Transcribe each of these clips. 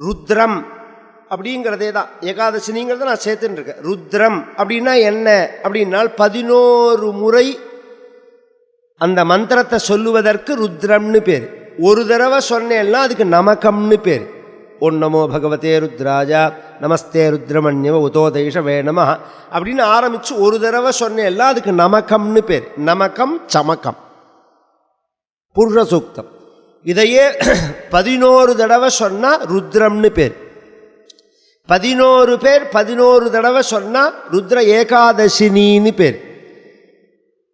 ருத்ரம் அப்படிங்கிறதே தான். ஏகாதசினிங்கிறத நான் சேர்த்துன்னு இருக்கேன் ருத்ரம் அப்படின்னா என்ன? அப்படின்னால் பதினோரு முறை அந்த மந்திரத்தை சொல்லுவதற்கு ருத்ரம்னு பேர். ஒரு தடவை சொன்னேன்னா அதுக்கு நமக்கம்னு பேர். ஓம் நமோ பகவதே ருத்ராஜா நமஸ்தே ருத்ரமன்யவ உதோதைஷ வே அப்படின்னு ஆரம்பித்து ஒரு தடவை சொன்னேன்னா அதுக்கு நமக்கம்னு பேர். நமக்கம் சமக்கம் புருஷ சூக்தம் இதையே பதினோரு தடவை சொன்னால் ருத்ரம்னு பேர். பதினோரு பேர் பதினோரு தடவை சொன்னால் ருத்ர ஏகாதசினின்னு பேர்.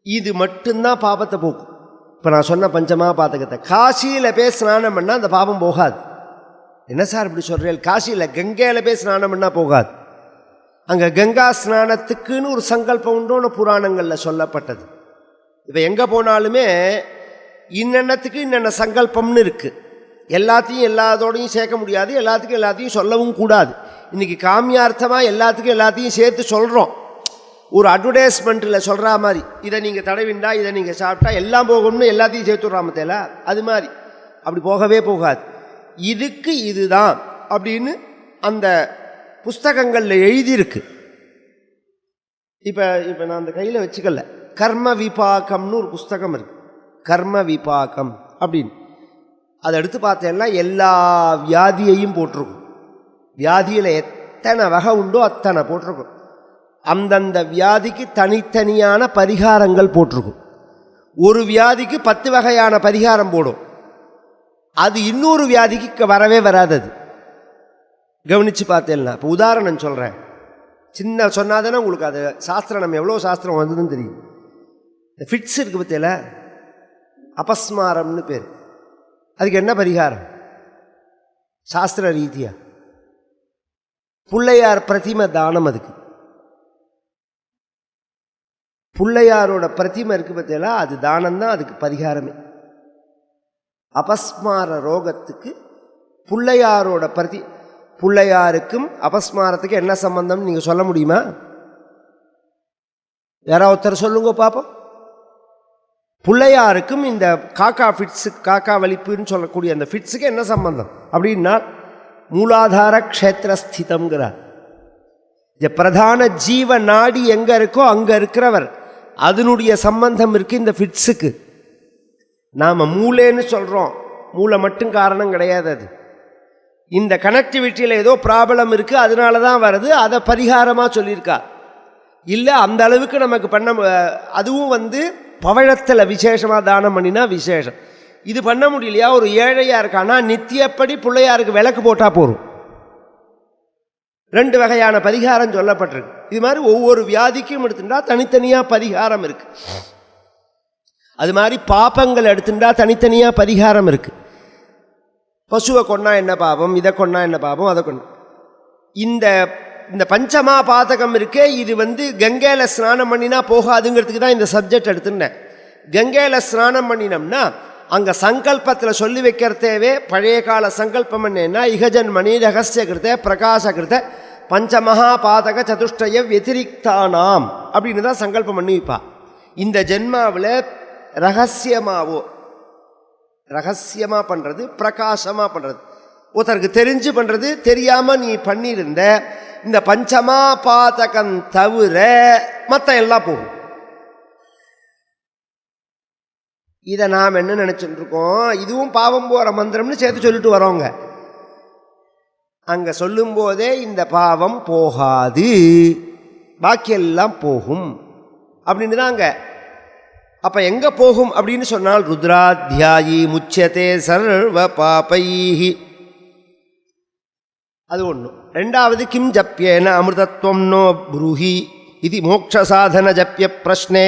இது மட்டும்தான் பாபத்தை போக்கும். இப்போ நான் சொன்ன பஞ்சமாக பாத்தகத்தை காசியில் போய் ஸ்நானம் பண்ணால் அந்த பாபம் போகாது. என்ன சார் இப்படி சொல்கிறேன் காசியில் கங்கையில் போய் ஸ்நானம் பண்ணால் போகாது. அங்கே கங்கா ஸ்நானத்துக்குன்னு ஒரு சங்கல்பம் உண்டோன்னு புராணங்களில் சொல்லப்பட்டது. இப்போ எங்கே போனாலுமே இன்னென்னத்துக்கு இன்னென்ன சங்கல்பம்னு இருக்குது எல்லாத்தையும் எல்லாத்தோடையும் சேர்க்க முடியாது. எல்லாத்துக்கும் எல்லாத்தையும் சொல்லவும் கூடாது. இன்றைக்கி காமியார்த்தமாக எல்லாத்துக்கும் எல்லாத்தையும் சேர்த்து சொல்கிறோம் ஒரு அட்வர்டைஸ்மெண்ட்டில் சொல்கிற மாதிரி இதை நீங்கள் தடவிண்டா இதை நீங்கள் சாப்பிட்டா எல்லாம் போகணும்னு எல்லாத்தையும் சேர்த்து விட்றாமத்தேல அது மாதிரி. அப்படி போகவே போகாது. இதுக்கு இதுதான் அப்படின்னு அந்த புஸ்தகங்களில் எழுதியிருக்கு. இப்போ இப்போ நான் அந்த கையில் வச்சுக்கல. கர்ம விபாக்கம்னு ஒரு புஸ்தகம் இருக்குது கர்ம விபாகம் அப்படின்னு. அதை எடுத்து பார்த்தேன்னா எல்லா வியாதியையும் போட்டிருக்கும். வியாதியில் எத்தனை வகை உண்டோ அத்தனை போட்டிருக்கும். அந்தந்த வியாதிக்கு தனித்தனியான பரிகாரங்கள் போட்டிருக்கும். ஒரு வியாதிக்கு பத்து வகையான பரிகாரம் போடும். அது இன்னொரு வியாதிக்கு வரவே வராது அது கவனித்து பார்த்தேன்னா இப்போ உதாரணம் சொல்கிறேன் சின்ன சொன்னாதானே உங்களுக்கு அது சாஸ்திரம் நம்ம எவ்வளோ சாஸ்திரம் வந்ததுன்னு தெரியும். ஃபிட்ஸ் இருக்குது பற்றியில அபஸ்மாரம்னு பேர். அதுக்கு என்ன பரிகாரம்? சாஸ்திர ரீதியா. பிள்ளையார் பிரதிம தானம் அதுக்கு. பிள்ளையாரோட பிரதிமை இருக்கு பார்த்தீங்களா அது தானம் தான் அதுக்கு பரிகாரமே. அபஸ்மார ரோகத்துக்கு பிள்ளையாரோட பிரதி பிள்ளையாருக்கும் அபஸ்மாரத்துக்கு என்ன சம்பந்தம்னு நீங்கள் சொல்ல முடியுமா? யாராவது ஒருத்தர் சொல்லுங்க பார்ப்போம் பிள்ளையாருக்கும் இந்த காக்கா ஃபிட்ஸு காக்கா வலிப்புன்னு சொல்லக்கூடிய அந்த ஃபிட்ஸுக்கு என்ன சம்பந்தம்? அப்படின்னா மூலாதார க்ஷேத்திரஸ்திதம்ங்கிறார். இந்த பிரதான ஜீவ நாடி எங்கே இருக்கோ அங்கே இருக்கிறவர். அதனுடைய சம்பந்தம் இருக்குது இந்த ஃபிட்ஸுக்கு நாம் மூளைன்னு சொல்கிறோம் மூளை மட்டும் காரணம் கிடையாது அது. இந்த கனெக்டிவிட்டியில் ஏதோ ப்ராப்ளம் இருக்குது அதனால தான் வருது அதை பரிகாரமாக சொல்லியிருக்கா. இல்லை அந்த அளவுக்கு நமக்கு பண்ண அதுவும் வந்து பவழத்தில் விசேஷமாக தானம் பண்ணினா விசேஷம். இது பண்ண முடியலையா? ஒரு ஏழையாக இருக்கானா? நித்தியப்படி பிள்ளையாருக்கு விளக்கு போட்டால் போதும். ரெண்டு வகையான பரிகாரம் சொல்லப்பட்டிருக்கு. இது மாதிரி ஒவ்வொரு வியாதிக்கும் எடுத்துட்டா தனித்தனியாக பரிகாரம் இருக்குது அது மாதிரி பாப்பங்கள் எடுத்துட்டா தனித்தனியாக பரிகாரம் இருக்குது பசுவை கொன்னா என்ன பாபம்? இதை கொன்னா என்ன பாபம்? அதை கொண்டா இந்த இந்த பஞ்சமா பாதகம் இருக்கே இது வந்து கங்கையில் ஸ்நானம் பண்ணினா போகாதுங்கிறதுக்கு தான் இந்த சப்ஜெக்ட் எடுத்துருந்தேன். கங்கையில் ஸ்நானம் பண்ணினோம்னா அங்கே சங்கல்பத்தில் சொல்லி வைக்கிறதேவே பழைய கால சங்கல்பம் என்னென்னா இகஜன்மணி ரகசிய கிருத்த பஞ்சமகா பாதக சதுஷ்டய வெதிரிக்தானாம் அப்படின்னு தான் சங்கல்பம் பண்ணி வைப்பா. இந்த ஜென்மாவில் ரகசியமாவோ ரகசியமாக பண்ணுறது பிரகாசமாக பண்ணுறது ஒருத்தருக்கு தெரிஞ்சு பண்ணுறது தெரியாமல் நீ பண்ணியிருந்த இந்த பஞ்சமா பாதகம் தவிர மற்ற எல்லாம் போகும். இதை நாம் என்ன நினச்சிட்டு இருக்கோம் இதுவும் பாவம் போகிற மந்திரம்னு சேர்த்து சொல்லிட்டு வரோங்க அங்கே சொல்லும்போதே இந்த பாவம் போகாது. பாக்கியெல்லாம் போகும். அப்படின்னு தான் அங்கே. அப்போ எங்கே போகும் அப்படின்னு சொன்னால் ருத்ராத்தியாயி முச்சதே சர்வ பாபைஹி. அது ஒன்று ரெண்டாவது கிம் ஜப்பியேன அமிர்தத்வம் நோ ப்ரூஹி. இது மோக்ஷசாதன ஜப்பிய பிரஷ்னே.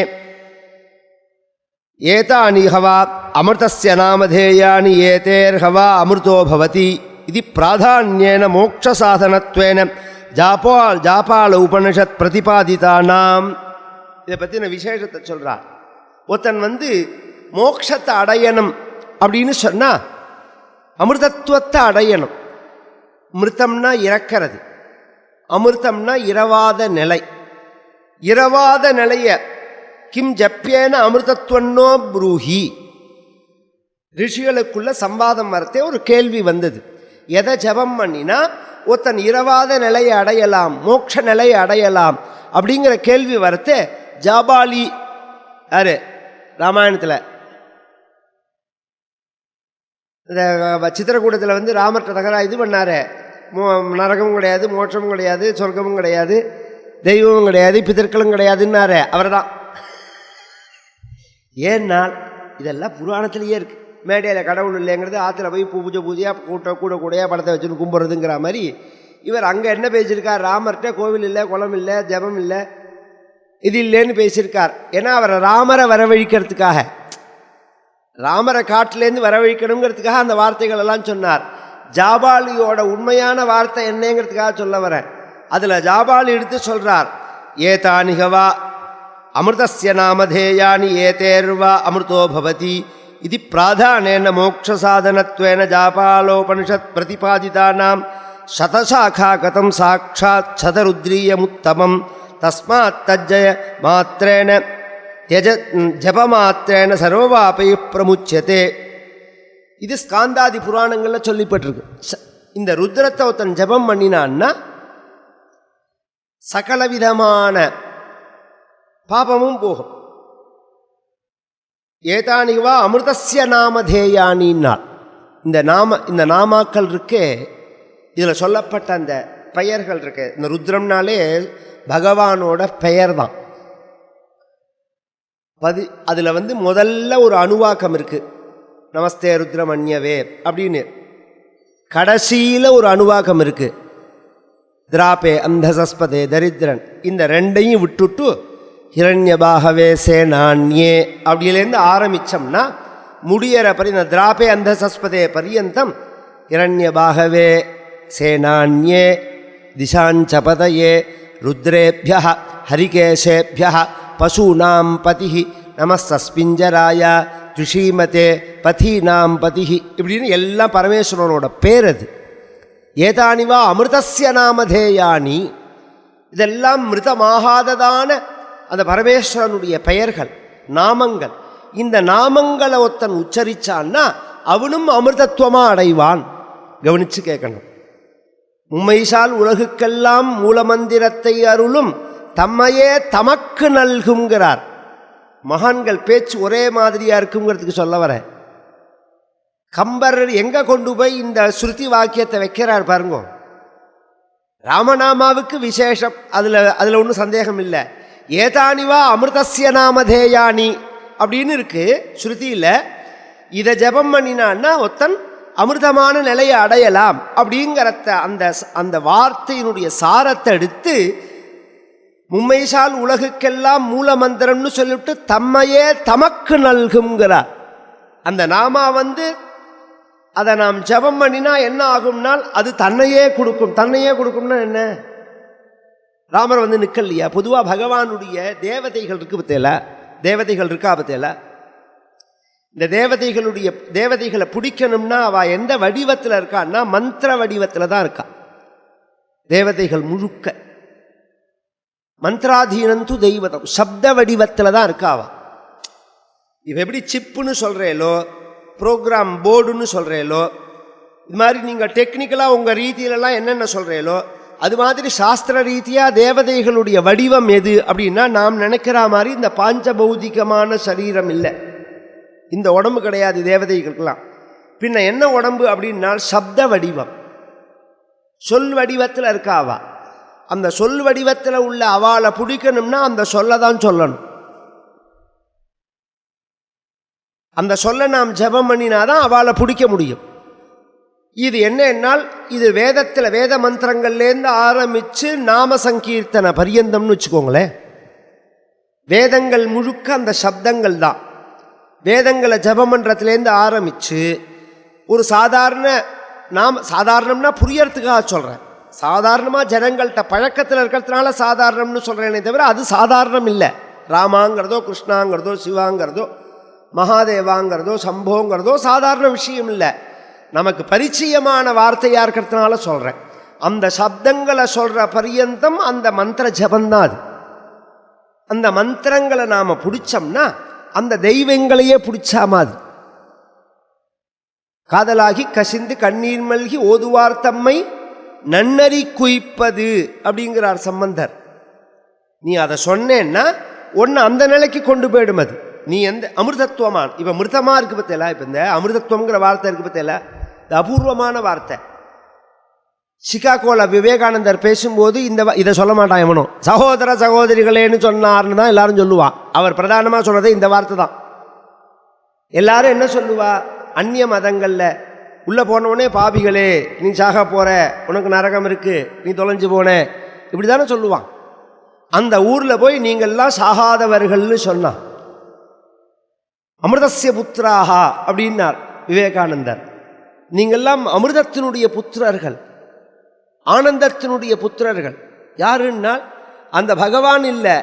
ஏதானி ஹவா அமிர்தஸ்ய நாமதேயானி ஏதேர்ஹவா அமிர்தோ பவதி. இது பிராதான்யேன மோக்ஷசாதனத்வேன. ஜாபால் ஜாபால உபனிஷத் பிரதிபாதிதானாம். இதை பற்றின விசேஷத்தை சொல்கிறார் ஒருத்தன் வந்து மோக்ஷத்தை அடையணும் அப்படின்னு சொன்னால் அமிர்தத்துவத்தை அடையணும். மிருத்தம்னா இறக்கிறது. அமிர்தம்னா இரவாத நிலை. இரவாத நிலைய கிம் ஜப்பியேன அமிர்தத்வன்னோ ப்ரூஹி. ரிஷிகளுக்குள்ள சம்பாதம் வரத்தே ஒரு கேள்வி வந்தது. எதை ஜபம் பண்ணினா ஒருத்தன் இரவாத நிலையை அடையலாம் மோட்ச நிலையை அடையலாம் அப்படிங்கிற கேள்வி வரத்து ஜாபாலி யாரு? ராமாயணத்தில். இந்த சித்திரக்கூடத்தில் வந்து ராமர்கிட்ட தகரா இது பண்ணாரு. நரகமும் கிடையாது மோட்சமும் கிடையாது சொர்க்கமும் கிடையாது தெய்வமும் கிடையாது பிதர்களும் கிடையாதுன்னாரு. அவர் தான் ஏன்னால் இதெல்லாம் புராணத்திலேயே இருக்குது மேடையில் கடவுள் இல்லைங்கிறது ஆற்றுல போய் பூ பூஜை பூஜையாக கூட்ட கூட கூடையாக படத்தை வச்சுன்னு கும்பிட்றதுங்கிற மாதிரி இவர் அங்கே என்ன பேசியிருக்கார்? ராமர்கிட்ட கோவில் இல்லை குளம் இல்லை ஜெபம் இல்லை இது இல்லைன்னு பேசியிருக்கார். ஏன்னா அவரை ராமரை வரவழிக்கிறதுக்காக. ராமரை காட்டிலேருந்து வரவழிக்கணுங்கிறதுக்காக அந்த வார்த்தைகள் எல்லாம் சொன்னார். ஜாபாலியோட உண்மையான வார்த்தை என்னங்கிறதுக்காக சொல்ல வரேன். அதில் ஜாபாலி எடுத்து சொல்கிறார் ஏதானிகவா அமிர்தஸ்ய நாமதேயானி ஏதேர்வா அமிர்தோ பவதி இது பிராதானேன மோக்ஷசாதனத்வேன ஜாபாலோபனிஷத் பிரதிபாதிதானாம் சதசாகா கதம் சாட்சாத் சதருத்ரீயமுத்தமம் தஸ்மாத் தஜ்ஜய மாத்திரேன தியஜ ஜபமாத்திரேன சர்வவாபை பிரமுச்சியதே இது ஸ்காந்தாதி புராணங்களில் சொல்லிப்பட்டிருக்கு. ச- இந்த ருத்ரத்தை ஒருத்தன் ஜபம் பண்ணினான்னா சகலவிதமான பாபமும் போகும். ஏதானிவா அமிர்தசிய நாமதேயானின்னார் இந்த நாம இந்த நாமாக்கள் இருக்கே இதில் சொல்லப்பட்ட அந்த பெயர்கள் இருக்கு இந்த ருத்ரம்னாலே பகவானோட பெயர் தான் பதி அதில் வந்து முதல்ல ஒரு அணுவாக்கம் இருக்குது நமஸ்தே ருத்ரமன்யவே அப்படின்னு. கடைசியில் ஒரு அணுவாக்கம் இருக்குது திராபே அந்தசஸ்பதே தரித்திரன். இந்த ரெண்டையும் விட்டுட்டு ஹிரண்யபாகவே சேனான்யே அப்படிலேருந்து ஆரம்பித்தோம்னா முடியற பரி இந்த திராபே அந்தசஸ்பதே பரியந்தம் ஹிரண்யபாகவே சேனான்யே திசாஞ்சபதயே ருத்ரேபிய ஹரிகேஷேபிய பசூனாம் பதி நமஸ்தஸ்பிஞ்சராய துஷீமதே நாம் பதிஹி இப்படின்னு எல்லாம் பரமேஸ்வரனோட பேர் அது. ஏதானிவா அமிர்தஸ்ய நாமதேயானி. இதெல்லாம் மிருதமாகாததான அந்த பரமேஸ்வரனுடைய பெயர்கள் நாமங்கள். இந்த நாமங்களை ஒருத்தன் உச்சரித்தான்னா அவனும் அமிர்தத்துவமாக அடைவான். கவனித்து கேட்கணும். உண்மைசால் உலகுக்கெல்லாம் மூலமந்திரத்தை அருளும் தம்மையே தமக்கு நல்குங்கிறார் மகான்கள் பேச்சு ஒரே மாதிரியாக இருக்குங்கிறதுக்கு சொல்ல வரேன் கம்பர் எங்கே கொண்டு போய் இந்த ஸ்ருதி வாக்கியத்தை வைக்கிறார் பாருங்க. ராமநாமாவுக்கு விசேஷம். அதில் அதில் ஒன்றும் சந்தேகம் இல்லை. ஏதானிவா அமிர்தஸ்ய நாமதேயானி அப்படின்னு இருக்குது ஸ்ருதியில். இதை ஜெபம் பண்ணினான்னா ஒத்தன் அமிர்தமான நிலையை அடையலாம் அப்படிங்கிறத அந்த அந்த வார்த்தையினுடைய சாரத்தை எடுத்து மும்மைசால் உலகுக்கெல்லாம் மூலமந்திரம்னு சொல்லிவிட்டு தம்மையே தமக்கு நல்குங்கிறார் அந்த நாமா வந்து அதை நாம் ஜெபம் பண்ணினா என்ன ஆகும்னால் அது தன்னையே கொடுக்கும். தன்னையே கொடுக்கும்னா என்ன? ராமர் வந்து நிற்கலையா பொதுவாக பகவானுடைய தேவதைகள் இருக்கு பத்தேல? தேவதைகள் இருக்கா பத்தேல? இந்த தேவதைகளுடைய தேவதைகளை பிடிக்கணும்னா அவ எந்த வடிவத்தில் இருக்கான்னா மந்திர வடிவத்தில் தான் இருக்கா. தேவதைகள் முழுக்க. மந்திராதீனந்து தெய்வதம். சப்த வடிவத்தில் தான் இருக்காவா அவ எப்படி சிப்புன்னு சொல்கிறேலோ ப்ரோக்ராம் போர்டுன்னு சொல்கிறேலோ இது மாதிரி நீங்கள் டெக்னிக்கலாக உங்கள் ரீதியிலலாம் என்னென்ன சொல்கிறீங்களோ அது மாதிரி சாஸ்திர ரீதியாக தேவதைகளுடைய வடிவம் எது அப்படின்னா நாம் நினைக்கிற மாதிரி இந்த பாஞ்சபௌதிகமான சரீரம் இல்லை. இந்த உடம்பு கிடையாது தேவதைகளுக்கெல்லாம். பின்ன என்ன உடம்பு அப்படின்னா சப்த வடிவம் சொல் வடிவத்தில் இருக்காவா அந்த சொல் வடிவத்தில் உள்ள அவாளை பிடிக்கணும்னா அந்த சொல்ல தான் சொல்லணும். அந்த சொல்ல நாம் ஜெபம் பண்ணினாதான் அவளை பிடிக்க முடியும். இது என்னன்னால் இது வேதத்தில் வேத மந்திரங்கள்லேருந்து ஆரம்பித்து நாம சங்கீர்த்தன பரியந்தம்னு வச்சுக்கோங்களேன் வேதங்கள் முழுக்க அந்த சப்தங்கள் தான். வேதங்களை ஜபமன்றத்துலேருந்து ஆரம்பித்து ஒரு சாதாரண நாம சாதாரணம்னா புரியறதுக்காக சொல்கிறேன் சாதாரணமாக ஜனங்கள்கிட்ட பழக்கத்தில் இருக்கிறதுனால சாதாரணம்னு சொல்கிறேனே தவிர அது சாதாரணம் இல்லை. ராமாங்கிறதோ கிருஷ்ணாங்கிறதோ சிவாங்கிறதோ மகாதேவாங்கிறதோ சம்போங்கிறதோ சாதாரண விஷயம் இல்லை. நமக்கு பரிச்சயமான வார்த்தையாக இருக்கிறதுனால சொல்கிறேன் அந்த சப்தங்களை சொல்கிற பரியந்தம் அந்த மந்திர ஜபந்தான் அது. அந்த மந்திரங்களை நாம் பிடிச்சோம்னா அந்த தெய்வங்களையே பிடிச்சா மாதிரி காதலாகி கசிந்து கண்ணீர் மல்கி ஓதுவார் தம்மை நன்னறி குய்ப்பது அப்படிங்கிறார் சம்பந்தர். நீ அதை சொன்னேன்னா ஒன்று அந்த நிலைக்கு கொண்டு போயிடும் அது. நீ எந்த அமிர்தத்துவமான. இப்போ மிருதமாக இருக்கு பத்தியல இப்போ இந்த அமிர்தத்துவங்கிற வார்த்தை இருக்கு பத்தியல இது அபூர்வமான வார்த்தை. சிகாகோல விவேகானந்தர் பேசும்போது இந்த வ- இதை சொல்ல மாட்டான் எவனும் சகோதர சகோதரிகளேன்னு சொன்னார்னு தான் எல்லாரும் சொல்லுவான் அவர் பிரதானமாக சொன்னதே இந்த வார்த்தை தான். எல்லாரும் என்ன சொல்லுவா? அந்நிய மதங்களில் உள்ளே போனவுடனே பாபிகளே நீ சாக போகிற உனக்கு நரகம் இருக்கு. நீ தொலைஞ்சு போன. இப்படி தானே சொல்லுவான். அந்த ஊரில் போய் நீங்கள்லாம் சாகாதவர்கள்னு சொன்னான். அமிர்தசிய புத்திராகா அப்படின்னார் விவேகானந்தர். நீங்கள்லாம் அமிர்தத்தினுடைய புத்திரர்கள். ஆனந்தத்தினுடைய புத்திரர்கள். யாருன்னால் அந்த பகவான் இல்லை.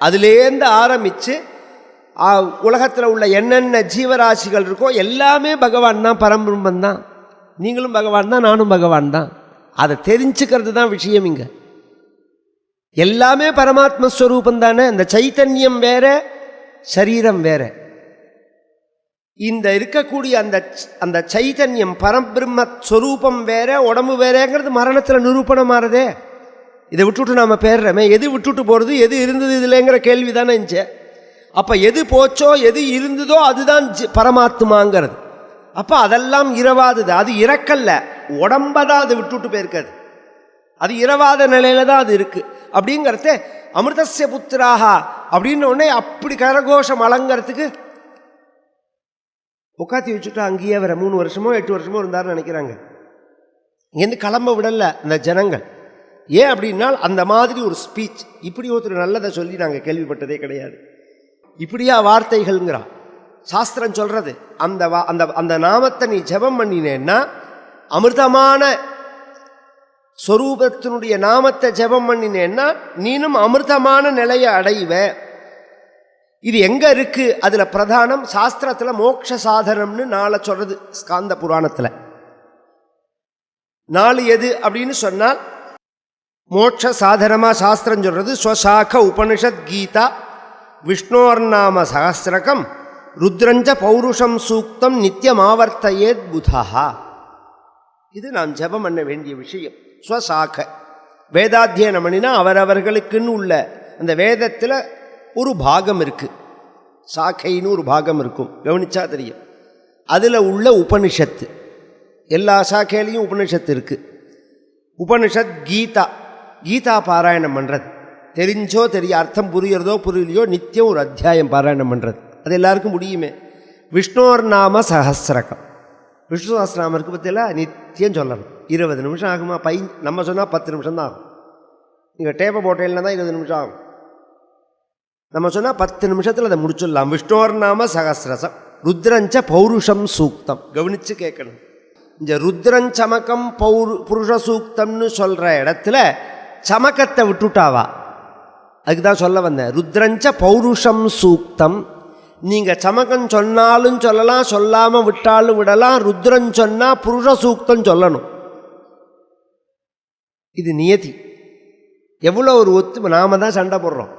அதுலேருந்து ஆரம்பித்து உலகத்தில் உள்ள என்னென்ன ஜீவராசிகள் இருக்கோ எல்லாமே பகவான் தான் பரம்பிரம்மன் தான். நீங்களும் பகவான் தான் நானும் பகவான் தான். அதை தெரிஞ்சுக்கிறது தான் விஷயம் இங்கே. எல்லாமே பரமாத்மஸ்வரூபம் தானே இந்த சைத்தன்யம் வேற சரீரம் வேற. இந்த இருக்கக்கூடிய அந்த அந்த சைத்தன்யம் பரபிரம்ம ஸ்வரூபம் வேற உடம்பு வேறங்கிறது மரணத்தில் நிரூபணம் ஆறதே இதை விட்டுட்டு நாம் பேர்றமே எது விட்டுட்டு போகிறது எது இருந்தது இதுலங்கிற கேள்வி தானே இருந்துச்சு அப்போ எது போச்சோ எது இருந்ததோ அதுதான் பரமாத்மாங்கிறது. அப்போ அதெல்லாம் இரவாதது. அது இறக்கல்ல உடம்பதான் அது விட்டுவிட்டு போயிருக்காது. அது இரவாத நிலையில தான் அது இருக்குது அப்படிங்கிறத அமிர்தசிய புத்திராகா அப்படின்ன உடனே அப்படி கரகோஷம் அலங்கிறதுக்கு உட்காத்தி வச்சுட்டு அங்கேயே வர மூணு வருஷமோ எட்டு வருஷமோ இருந்தாருன்னு நினைக்கிறாங்க. இங்கேருந்து கிளம்ப விடல இந்த ஜனங்கள். ஏன் அப்படின்னா அந்த மாதிரி ஒரு ஸ்பீச் இப்படி ஒருத்தர் நல்லதை சொல்லி நாங்கள் கேள்விப்பட்டதே கிடையாது. இப்படியா வார்த்தைகள்ங்கிறான் சாஸ்திரம் சொல்கிறது அந்த வா அந்த அந்த நாமத்தை நீ ஜெபம் பண்ணினேன்னா அமிர்தமான ஸ்வரூபத்தினுடைய நாமத்தை ஜெபம் பண்ணினேன்னா நீனும் அமிர்தமான நிலையை அடைவ. இது எங்கே இருக்குது அதில் பிரதானம் சாஸ்திரத்தில் மோட்ச சாதனம்னு நாளை சொல்கிறது ஸ்காந்த புராணத்தில். நாலு எது அப்படின்னு சொன்னால் மோட்ச சாதனமாக சாஸ்திரம் சொல்கிறது ஸ்வசாக உபனிஷத் கீதா விஷ்ணோர்நாம சகசிரகம் ருத்ரஞ்ச பௌருஷம் சூக்தம் நித்தியமாவர்த்தையேத் புதா இது நாம் ஜெபம் பண்ண வேண்டிய விஷயம். ஸ்வசாக. வேதாத்தியனம் பண்ணினா அவரவர்களுக்குன்னு உள்ள அந்த வேதத்தில் ஒரு பாகம் இருக்குது சாக்கைன்னு ஒரு பாகம் இருக்கும். கவனிச்சா தெரியும். அதில் உள்ள உபனிஷத்து. எல்லா சாக்கையிலையும் உபனிஷத்து இருக்குது உபனிஷத் கீதா. கீதா பாராயணம் பண்ணுறது தெரிஞ்சோ தெரிய அர்த்தம் புரிகிறதோ புரியலையோ நித்தியம் ஒரு அத்தியாயம் பாராயணம் பண்ணுறது அது எல்லாருக்கும் முடியுமே. விஷ்ணோர் நாம சஹசிரகம். விஷ்ணு சஹசிரநாமம் இருக்கு பற்றியில நித்தியம் சொல்லணும். இருபது நிமிஷம் ஆகுமா? பை நம்ம சொன்னால் பத்து நிமிஷம் தான் ஆகும். நீங்கள் டேப்பை போட்டேன்னா தான் இருபது நிமிஷம் ஆகும். நம்ம சொன்னால் பத்து நிமிஷத்தில் அதை முடிச்சிடலாம். விஷ்ணோர் நாம சகசிரசம் ருத்ரஞ்ச பௌருஷம் சூக்தம். கவனித்து கேட்கணும். இந்த ருத்ரஞ்சமக்கம் பௌரு புருஷ சூக்தம்னு சொல்கிற இடத்துல சமக்கத்தை விட்டுட்டாவா? அதுக்கு தான் சொல்ல வந்தேன். ருத்ரஞ்ச பௌருஷம் சூக்தம். நீங்கள் சமக்கம் சொன்னாலும் சொல்லலாம் சொல்லாமல் விட்டாலும் விடலாம். ருத்ரன் சொன்னால் புருஷ சூக்தம் சொல்லணும். இது நியதி. எவ்வளோ ஒரு ஒத்து நாம தான் சண்டை போடுறோம்.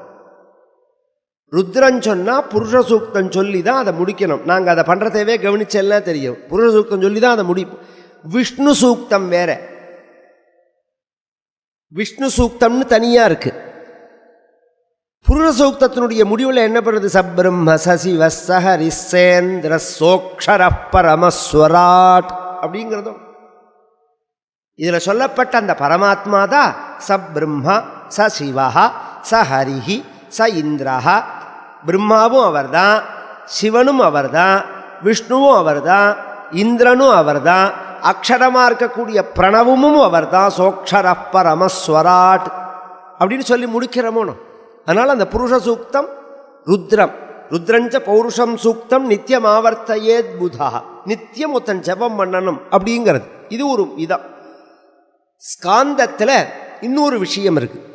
ருத்ரன் சொன்னால் புருஷ சூக்தம் சொல்லி தான் அதை முடிக்கணும். நாங்கள் அதை பண்ணுறதேவே கவனிச்செல்லாம் தெரியும். புருஷ சூக்தம் சொல்லி தான் அதை முடிப்போம். விஷ்ணு சூக்தம் வேற. விஷ்ணு சூக்தம்னு தனியாக இருக்குது புருஷசூக்தத்தினுடைய முடிவில் என்ன பண்ணுறது சப்ரம்ம சசிவ சஹரிசேந்திர சோக்ஷர பரமஸ்வராட் அப்படிங்கிறதும். இதில் சொல்லப்பட்ட அந்த பரமாத்மா தான் சப்ரம்ம ச சிவா ச ஹரிஹி ச இந்திரஹா. பிரம்மாவும் அவர்தான் சிவனும் அவர்தான் விஷ்ணுவும் அவர்தான் இந்திரனும் அவர்தான் அக்ஷரமாக இருக்கக்கூடிய பிரணவமும் அவர்தான் சோக்ஷர பரமஸ்வராட் அப்படின்னு சொல்லி முடிக்கிறமோனும் அதனால் அந்த புருஷ சூக்தம் ருத்ரம். ருத்ரஞ்ச பௌருஷம் சூக்தம் நித்தியம் ஆவர்த்தையேத் புதா. நித்தியம் ஒருத்தன் ஜெபம் பண்ணணும் அப்படிங்கிறது. இது ஒரு விதம். ஸ்காந்தத்தில் இன்னொரு விஷயம் இருக்குது